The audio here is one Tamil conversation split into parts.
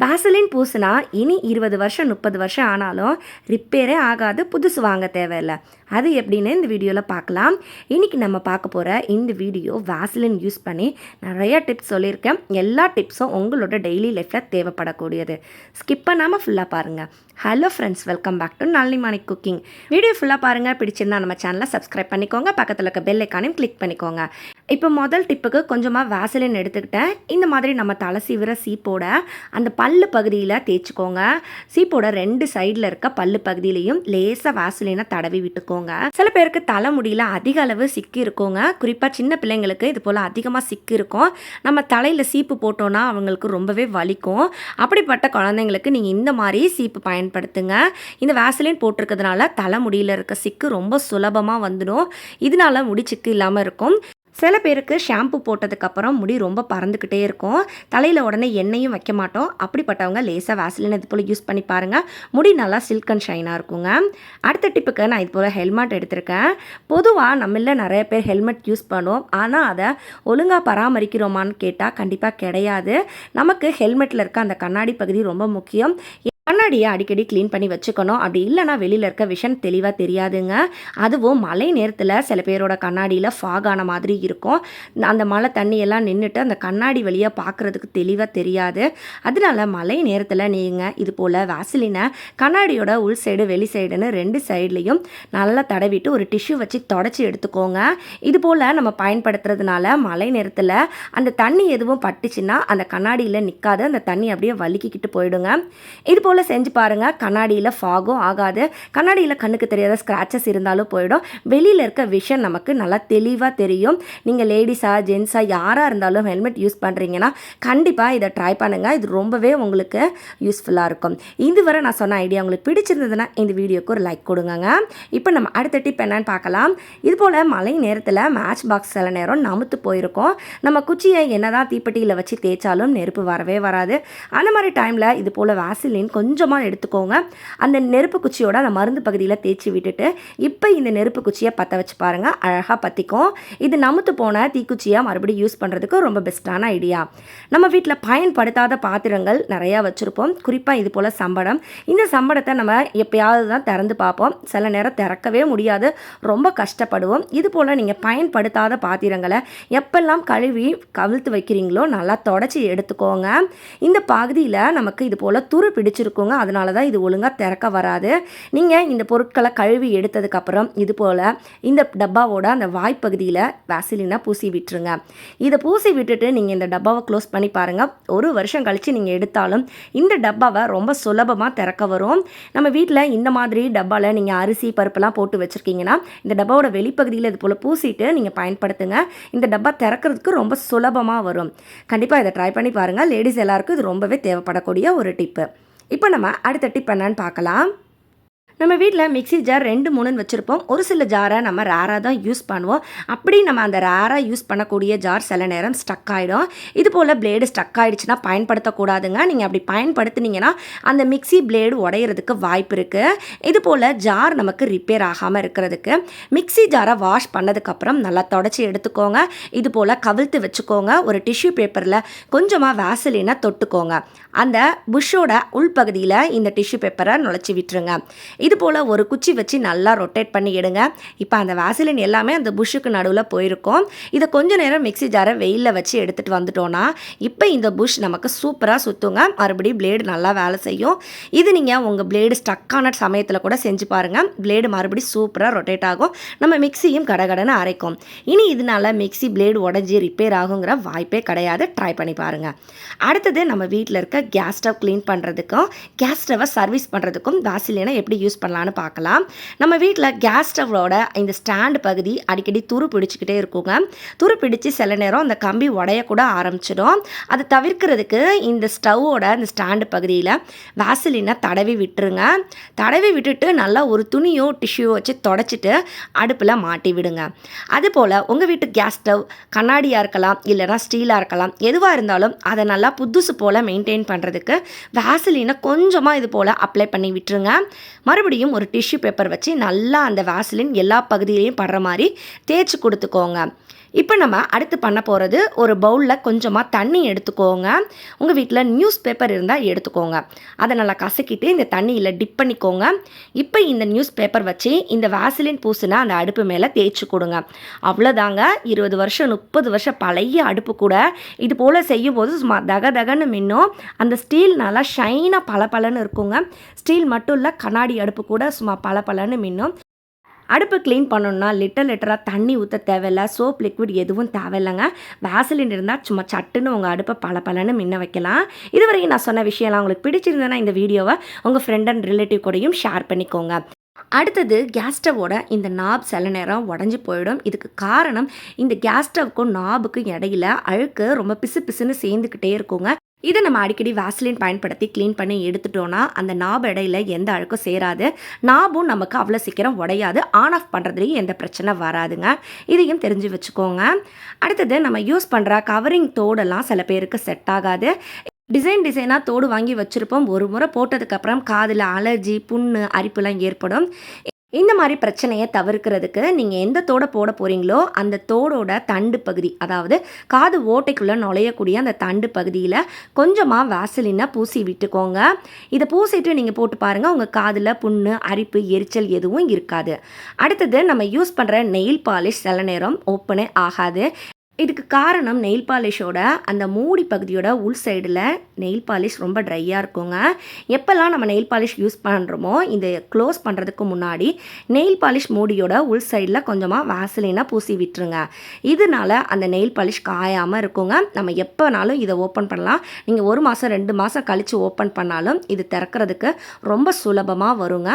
வேசலின் பூசினா இனி இருபது வருஷம் முப்பது வருஷம் ஆனாலும் ரிப்பேரே ஆகாது புதுசு வாங்க தேவையில்ல. அது எப்படின்னு இந்த வீடியோவில் பார்க்கலாம். இன்றைக்கி நம்ம பார்க்க போகிற இந்த வீடியோ வேசலின் யூஸ் பண்ணி நிறைய டிப்ஸ் சொல்லியிருக்கேன். எல்லா டிப்ஸும் உங்களோட டெய்லி லைஃப்பில் தேவைப்படக்கூடியது. ஸ்கிப் பண்ணாமல் ஃபுல்லாக பாருங்கள் hello friends welcome back to Nalini cooking video ஃபுல்லாக பாருங்கள் பிடிச்சிருந்தா நம்ம சேனலை சப்ஸ்கிரைப் பண்ணிக்கோங்க. பக்கத்தில் இருக்க பெல் ஐக்கானையும் கிளிக் பண்ணிக்கோங்க. இப்போ முதல் டிப்புக்கு கொஞ்சமாக வேசலின் எடுத்துக்கிட்டேன். இந்த மாதிரி நம்ம தலை சீவிர சீப்போட அந்த பல்லு பகுதியில் தேய்ச்சிக்கோங்க. சீப்போட ரெண்டு சைடில் இருக்க பல்லு பகுதியிலையும் லேசாக வேசலினை தடவி விட்டுக்கோங்க. சில பேருக்கு தலைமுடியில் அதிக அளவு சிக்கி இருக்குங்க. குறிப்பாக சின்ன பிள்ளைங்களுக்கு இது போல் அதிகமாக சிக்கி இருக்கும். நம்ம தலையில் சீப்பு போட்டோன்னா அவங்களுக்கு ரொம்பவே வலிக்கும். அப்படிப்பட்ட குழந்தைங்களுக்கு நீங்கள் இந்த மாதிரி சீப்பு பயன்படுத்துங்க. இந்த வேசலின் போட்டிருக்கிறதுனால தலைமுடியில் இருக்க சிக்கு ரொம்ப சுலபமாக வந்துடும். இதனால முடி சிக்கு இல்லாமல் இருக்கும். சில பேருக்கு ஷாம்பு போட்டதுக்கப்புறம் முடி ரொம்ப பறந்துக்கிட்டே இருக்கும். தலையில் உடனே எண்ணெயும் வைக்க மாட்டோம். அப்படிப்பட்டவங்க லேசாக வேசலின் இது போல் யூஸ் பண்ணி பாருங்கள் முடி நல்லா சில்க் அண்ட் ஷைனாக இருக்குங்க. அடுத்த டிப்புக்கு நான் இது போல் ஹெல்மெட் எடுத்திருக்கேன். பொதுவாக நம்மள நிறைய பேர் ஹெல்மெட் யூஸ் பண்ணுவோம். ஆனால் அதை ஒழுங்காக பராமரிக்கிறோமான்னு கேட்டால் கண்டிப்பாக கிடையாது. நமக்கு ஹெல்மெட்டில் இருக்க அந்த கண்ணாடி பகுதி ரொம்ப முக்கியம். கண்ணாடியை அடிக்கடி க்ளீன் பண்ணி வச்சுக்கணும். அப்படி இல்லைனா வெளியில் இருக்க விஷன் தெளிவாக தெரியாதுங்க. அதுவும் மழை நேரத்தில் சில பேரோட கண்ணாடியில் ஃபாக் ஆன மாதிரி இருக்கும். அந்த மழை தண்ணியெல்லாம் நின்றுட்டு அந்த கண்ணாடி வழியாக பார்க்குறதுக்கு தெளிவாக தெரியாது. அதனால மழை நேரத்தில் நீங்கள் இது போல் வாசலினை கண்ணாடியோட உள் சைடு வெளி சைடுன்னு ரெண்டு சைட்லேயும் நல்லா தடவிட்டு ஒரு டிஷ்யூ வச்சு தொடச்சி எடுத்துக்கோங்க. இது போல் நம்ம பயன்படுத்துறதுனால மழை நேரத்தில் அந்த தண்ணி எதுவும் பட்டுச்சுன்னா அந்த கண்ணாடியில் நிற்காது அந்த தண்ணி அப்படியே வலிக்கிக்கிட்டு போயிடுங்க. இது போல் செஞ்சு பாருங்கள் கண்ணாடியில் ஃபாகும் ஆகாது. கண்ணாடியில் கண்ணுக்கு தெரியாத ஸ்க்ராச்சஸ் இருந்தாலும் போயிடும். வெளியில் இருக்க விஷன் நமக்கு நல்லா தெளிவாக தெரியும். நீங்கள் லேடிஸாக ஜென்ஸாக யாராக இருந்தாலும் ஹெல்மெட் யூஸ் பண்ணுறீங்கன்னா கண்டிப்பாக இதை ட்ரை பண்ணுங்கள் இது ரொம்பவே உங்களுக்கு யூஸ்ஃபுல்லாக இருக்கும். இதுவரை நான் சொன்ன ஐடியா உங்களுக்கு பிடிச்சிருந்ததுன்னா இந்த வீடியோக்கு ஒரு லைக் கொடுங்கங்க. இப்போ நம்ம அடுத்த டிப் என்னன்னு பார்க்கலாம். இது போல் மழை நேரத்தில் மேட்ச் பாக்ஸ் சில நேரம் நமுத்து போயிருக்கோம். நம்ம குச்சியை என்னதான் தீப்பெட்டியில் வச்சு தேய்ச்சாலும் நெருப்பு வரவே வராது. அந்த மாதிரி டைமில் இது போல் வாசிலின் கொஞ்சம் கொஞ்சமாக எடுத்துக்கோங்க. அந்த நெருப்பு குச்சியோட அந்த மருந்து பகுதியில் தேய்ச்சி விட்டுட்டு இப்போ இந்த நெருப்பு குச்சியை பற்ற வச்சு பாருங்கள் அழகாக பற்றிக்கும் இது நமுத்து போன தீக்குச்சியாக மறுபடியும் யூஸ் பண்ணுறதுக்கு ரொம்ப பெஸ்ட்டான ஐடியா. நம்ம வீட்டில் பயன்படுத்தாத பாத்திரங்கள் நிறையா வச்சுருப்போம். குறிப்பாக இது போல் சம்படம். இந்த சம்படத்தை நம்ம எப்பயாவது தான் திறந்து பார்ப்போம். சில நேரம் திறக்கவே முடியாது. ரொம்ப கஷ்டப்படுவோம். இது போல் நீங்கள் பயன்படுத்தாத பாத்திரங்களை எப்பெல்லாம் கழுவி கவிழ்த்து வைக்கிறீங்களோ நல்லா தொடச்சி எடுத்துக்கோங்க. இந்த பகுதியில் நமக்கு இது போல் துரு பிடிச்சிருக்கும். வச்சுருக்கோங்க. அதனால தான் இது ஒழுங்காக திறக்க வராது. நீங்கள் இந்த பொருட்களை கழுவி எடுத்ததுக்கப்புறம் இது போல் இந்த டப்பாவோட அந்த வாய்ப்பகுதியில் வேசிலினா பூசி விட்டுருங்க. இதை பூசி விட்டுட்டு நீங்கள் இந்த டப்பாவை க்ளோஸ் பண்ணி பாருங்கள் ஒரு வருஷம் கழித்து நீங்கள் எடுத்தாலும் இந்த டப்பாவை ரொம்ப சுலபமாக திறக்க வரும். நம்ம வீட்டில் இந்த மாதிரி டப்பாவில் நீங்கள் அரிசி பருப்பெல்லாம் போட்டு வச்சுருக்கீங்கன்னா இந்த டப்பாவோட வெளிப்பகுதியில் இது போல் பூசிட்டு நீங்கள் பயன்படுத்துங்க. இந்த டப்பா திறக்கிறதுக்கு ரொம்ப சுலபமாக வரும். கண்டிப்பாக இதை ட்ரை பண்ணி பாருங்கள் லேடிஸ் எல்லாருக்கும் இது ரொம்பவே தேவைப்படக்கூடிய ஒரு டிப்பு இப்போ நம்ம அடுத்த டிப் என்னன்னு பார்க்கலாம். நம்ம வீட்டில் மிக்ஸி ஜார் ரெண்டு மூணுன்னு வச்சுருப்போம். ஒரு சில ஜாரை நம்ம ரேராக தான் யூஸ் பண்ணுவோம். அப்படி நம்ம அந்த ரேராக யூஸ் பண்ணக்கூடிய ஜார் சில நேரம் ஸ்டக் ஆகிடும் இது போல் பிளேடு ஸ்டக் ஆகிடுச்சுன்னா பயன்படுத்தக்கூடாதுங்க. நீங்கள் அப்படி பயன்படுத்துனீங்கன்னா அந்த மிக்ஸி பிளேடு உடையிறதுக்கு வாய்ப்பு இருக்குது இது போல் ஜார் நமக்கு ரிப்பேர் ஆகாமல் இருக்கிறதுக்கு மிக்ஸி ஜாரை வாஷ் பண்ணதுக்கப்புறம் நல்லா தொடச்சி எடுத்துக்கோங்க. இது போல் கவிழ்த்து வச்சுக்கோங்க. ஒரு டிஷ்யூ பேப்பரில் கொஞ்சமாக வேசலினை தொட்டுக்கோங்க. அந்த புஷ்ஷோட உள்பகுதியில் இந்த டிஷ்யூ பேப்பரை நுழைச்சி விட்டுருங்க. இது போல் ஒரு குச்சி வச்சு நல்லா ரொட்டேட் பண்ணி எடுங்க. இப்போ அந்த வாசலின் எல்லாமே அந்த புஷ்ஷுக்கு நடுவில் போயிருக்கும். இதை கொஞ்ச நேரம் மிக்ஸி ஜாரை வெயிலில் வச்சு எடுத்துகிட்டு வந்துட்டோன்னா இப்போ இந்த புஷ் நமக்கு சூப்பராக சுற்றுங்க மறுபடியும் பிளேடு நல்லா வேலை செய்யும். இது நீங்கள் உங்கள் பிளேடு ஸ்டக்கான சமயத்தில் கூட செஞ்சு பாருங்கள் பிளேடு மறுபடியும் சூப்பராக ரொட்டேட் ஆகும். நம்ம மிக்ஸியும் கடகடன்னு அரைக்கும். இனி இதனால மிக்ஸி பிளேடு உடஞ்சி ரிப்பேர் ஆகுங்கிற வாய்ப்பே கிடையாது. ட்ரை பண்ணி பாருங்கள் அடுத்தது நம்ம வீட்டில் இருக்க கேஸ் ஸ்டவ் க்ளீன் பண்ணுறதுக்கும் கேஸ் ஸ்டவை சர்வீஸ் பண்ணுறதுக்கும் வாசிலினை எப்படி யூஸ் பண்ணலான்னு பார்க்கலாம். நம்ம வீட்டில் கேஸ் ஸ்டவ்வோட இந்த ஸ்டாண்டு பகுதி அடிக்கடி துரு பிடிச்சிக்கிட்டே இருக்குங்க. துரு பிடிச்சி சில நேரம் அந்த கம்பி உடையக்கூட ஆரம்பிச்சிடும். அதை தவிர்க்கிறதுக்கு இந்த ஸ்டவ்வோட இந்த ஸ்டாண்டு பகுதியில் வாசலினை தடவி விட்டுருங்க. தடவி விட்டுட்டு நல்லா ஒரு துணியோ டிஷ்யூ வச்சு தொடச்சிட்டு அடுப்பில் மாட்டி விடுங்க. அதுபோல் உங்கள் வீட்டு கேஸ் ஸ்டவ் கண்ணாடியாக இருக்கலாம் இல்லைனா ஸ்டீலாக இருக்கலாம் எதுவாக இருந்தாலும் அதை நல்லா புதுசு போல் மெயின்டைன் பண்ணுறதுக்கு வாசலினை கொஞ்சமாக இது போல் அப்ளை பண்ணி விட்டுருங்க. மறுபடியும் ஒரு டிஷ்யூ பேப்பர் வச்சு நல்லா அந்த வாசலின் எல்லா பகுதியிலையும் படுற மாதிரி தேய்ச்சி கொடுத்துக்கோங்க. இப்போ நம்ம அடுத்து பண்ண போகிறது ஒரு பவுலில் கொஞ்சமாக தண்ணி எடுத்துக்கோங்க. உங்கள் வீட்டில் நியூஸ் பேப்பர் இருந்தால் எடுத்துக்கோங்க. அதை நல்லா கசக்கிட்டு இந்த தண்ணியில் டிப் பண்ணிக்கோங்க. இப்போ இந்த நியூஸ் பேப்பர் வச்சு இந்த வாசலின் பூசுனா அந்த அடுப்பு மேலே தேய்ச்சி கொடுங்க. அவ்வளோதாங்க இருபது வருஷம் முப்பது வருஷம் பழைய அடுப்பு கூட இது போல் செய்யும்போது சும்மா தக தகன்னு மின்னும். அந்த ஸ்டீல் நல்லா ஷைனாக பளபளன்னு இருக்குங்க. ஸ்டீல் மட்டும் இல்லை கண்ணாடி அடுப்பு கூட சும்மா பளபளன்னு மின்னும். அடுப்பு க்ளீன் பண்ணணும்னா லிட்டர் லிட்டராக தண்ணி ஊற்ற தேவையில்ல சோப் லிக்விட் எதுவும் தேவையில்லைங்க. வேசலின் இருந்தால் சும்மா சட்டுன்னு உங்கள் அடுப்பை பல பலன்னு மின்ன வைக்கலாம். இதுவரைக்கும் நான் சொன்ன விஷயம்லாம் உங்களுக்கு பிடிச்சிருந்தேன்னா இந்த வீடியோவை உங்கள் ஃப்ரெண்ட் அண்ட் ரிலேட்டிவ் கூடயும் ஷேர் பண்ணிக்கோங்க. அடுத்தது கேஸ் ஸ்டவோட இந்த நாப் சில நேரம் உடஞ்சி போயிடும். இதுக்கு காரணம் இந்த கேஸ் ஸ்டவ்க்கும் நாபுக்கும் இடையில அழுக்கு ரொம்ப பிசு பிசுன்னு சேர்ந்துக்கிட்டே இருக்குங்க. இதை நம்ம அடிக்கடி வாசலின் பயன்படுத்தி க்ளீன் பண்ணி எடுத்துட்டோன்னா அந்த நாப் இடையில எந்த அழுக்கும் சேராது. நாபும் நமக்கு அவ்வளோ சீக்கிரம் உடையாது. ஆன் ஆஃப் பண்ணுறதுலேயும் எந்த பிரச்சனை வராதுங்க. இதையும் தெரிஞ்சு வச்சுக்கோங்க. அடுத்தது நம்ம யூஸ் பண்ணுற கவரிங் தோடெல்லாம் சில பேருக்கு செட் ஆகாது. டிசைன் டிசைனாக தோடு வாங்கி வச்சுருப்போம். ஒரு முறை போட்டதுக்கப்புறம் காதில் அலர்ஜி புண்ணு அரிப்புலாம் ஏற்படும். இந்த மாதிரி பிரச்சனையை தவிர்க்கிறதுக்கு நீங்கள் எந்த தோடை போட போகிறீங்களோ அந்த தோடோட தண்டு பகுதி அதாவது காது ஓட்டைக்குள்ளே நுழையக்கூடிய அந்த தண்டு பகுதியில் கொஞ்சமாக வாசலினை பூசி விட்டுக்கோங்க. இதை பூசிட்டு நீங்கள் போட்டு பாருங்கள் உங்கள் காதில் புண்ணு அரிப்பு எரிச்சல் எதுவும் இருக்காது. அடுத்தது நம்ம யூஸ் பண்ணுற நெயில் பாலிஷ் சில நேரம் ஓப்பனே ஆகாது. இதுக்கு காரணம் நெயில் பாலிஷோட அந்த மூடி பகுதியோட உள் சைடில் நெயில் பாலிஷ் ரொம்ப ட்ரையாக இருக்குங்க. எப்போல்லாம் நம்ம நெயில் பாலிஷ் யூஸ் பண்ணுறோமோ இந்த க்ளோஸ் பண்ணுறதுக்கு முன்னாடி நெயில் பாலிஷ் மூடியோட உள் சைடில் கொஞ்சமாக வாசலினாக பூசி விட்டுருங்க. இதனால அந்த நெயில் பாலிஷ் காயாமல் இருக்குங்க. நம்ம எப்போனாலும் இதை ஓப்பன் பண்ணலாம். நீங்கள் ஒரு மாதம் ரெண்டு மாதம் கழித்து ஓப்பன் பண்ணாலும் இது திறக்கிறதுக்கு ரொம்ப சுலபமாக வருங்க.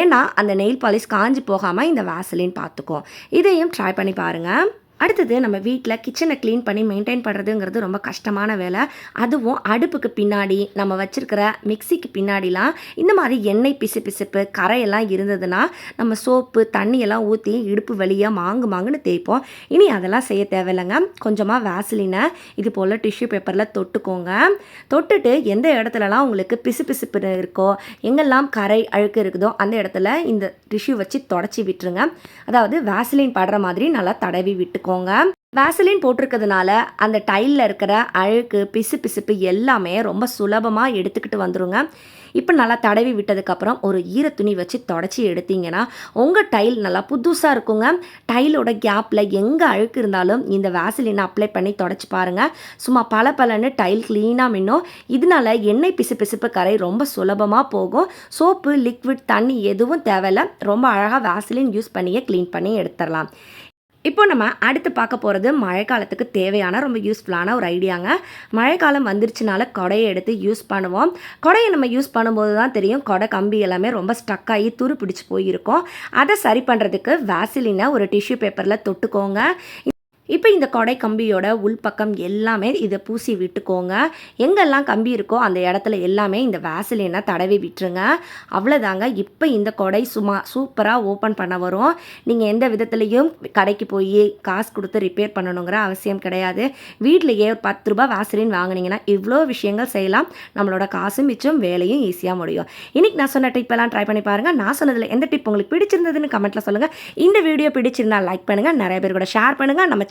ஏன்னா அந்த நெயில் பாலிஷ் காஞ்சி போகாமல் இந்த வாசலின் பார்த்துக்கும் இதையும் ட்ரை பண்ணி பாருங்கள் அடுத்தது நம்ம வீட்டில் கிச்சனை க்ளீன் பண்ணி மெயின்டைன் பண்ணுறதுங்கிறது ரொம்ப கஷ்டமான வேலை. அதுவும் அடுப்புக்கு பின்னாடி நம்ம வச்சுருக்கிற மிக்சிக்கு பின்னாடிலாம் இந்த மாதிரி எண்ணெய் பிசு பிசுப்பு கரையெல்லாம் இருந்ததுன்னா நம்ம சோப்பு தண்ணியெல்லாம் ஊற்றி இடுப்பு வழியாக மாங்கு மாங்குன்னு தேய்ப்போம். இனி அதெல்லாம் செய்ய தேவையில்லைங்க. கொஞ்சமாக வேசலினை இது போல் டிஷ்யூ பேப்பரில் தொட்டுக்கோங்க. தொட்டுட்டு எந்த இடத்துலலாம் உங்களுக்கு பிசு பிசுப்பு இருக்கோ எங்கெல்லாம் கரை அழுக்கு இருக்குதோ அந்த இடத்துல இந்த டிஷ்யூ வச்சு தொடச்சி விட்டுருங்க. அதாவது வேசலின் படுற மாதிரி நல்லா தடவி விட்டுக்கோங்க. வேசலின் போட்டிருக்கிறதுனால அந்த டைலில் இருக்கிற அழுக்கு பிசு பிசுப்பு எல்லாமே ரொம்ப சுலபமாக எடுத்துக்கிட்டு வந்துருங்க. இப்போ நல்லா தடவி விட்டதுக்கப்புறம் ஒரு ஈர துணி வச்சு தொடச்சி எடுத்தீங்கன்னா உங்கள் டைல் நல்லா புதுசாக இருக்குங்க. டைலோட கேப்பில் எங்கே அழுக்கு இருந்தாலும் இந்த வேசலினை அப்ளை பண்ணி தொடச்சி பாருங்கள் சும்மா பல பலன்னு டைல் க்ளீனாக மின்னும். இதனால எண்ணெய் பிசு பிசுப்பு கரை ரொம்ப சுலபமாக போகும். சோப்பு லிக்விட் தண்ணி எதுவும் தேவையில்ல. ரொம்ப அழகாக வேசலின் யூஸ் பண்ணியே க்ளீன் பண்ணி எடுத்துடலாம். இப்போ நம்ம அடுத்து பார்க்க போகிறது மழைக்காலத்துக்கு தேவையான ரொம்ப யூஸ்ஃபுல்லான ஒரு ஐடியாங்க. மழைக்காலம் வந்துருச்சுனால கொடையை எடுத்து யூஸ் பண்ணுவோம். கொடையை நம்ம யூஸ் பண்ணும்போது தான் தெரியும் கொடை கம்பி எல்லாமே ரொம்ப ஸ்டக் ஆகி துரு பிடிச்சி போயிருக்கும். அதை சரி பண்ணுறதுக்கு வேசிலினை ஒரு டிஷ்யூ பேப்பரில் தொட்டுக்கோங்க. இப்போ இந்த கொடை கம்பியோட உள்பக்கம் எல்லாமே இதை பூசி விட்டுக்கோங்க. எங்கெல்லாம் கம்பி இருக்கோ அந்த இடத்துல எல்லாமே இந்த வேசலினை தடவி விட்டுருங்க. அவ்வளோதாங்க இப்போ இந்த கொடை சும்மா சூப்பராக ஓப்பன் பண்ண வரும். நீங்கள் எந்த விதத்துலேயும் கடைக்கு போய் காசு கொடுத்து ரிப்பேர் பண்ணணுங்கிற அவசியம் கிடையாது. வீட்டிலேயே ஒரு பத்து ரூபா வேசலின் வாங்கினீங்கன்னா இவ்வளோ விஷயங்கள் செய்யலாம். நம்மளோட காசும் மிச்சம் வேலையும் ஈஸியாக முடியும். இன்றைக்கி நான் சொன்ன டிப் எல்லாம் ட்ரை பண்ணி பாருங்கள் நான் சொன்னதில் எந்த டிப் உங்களுக்கு பிடிச்சிருந்ததுன்னு கமெண்ட்டில் சொல்லுங்கள் இந்த வீடியோ பிடிச்சிருந்தா லைக் பண்ணுங்கள் நிறைய பேர் கூட ஷேர் பண்ணுங்கள் நம்ம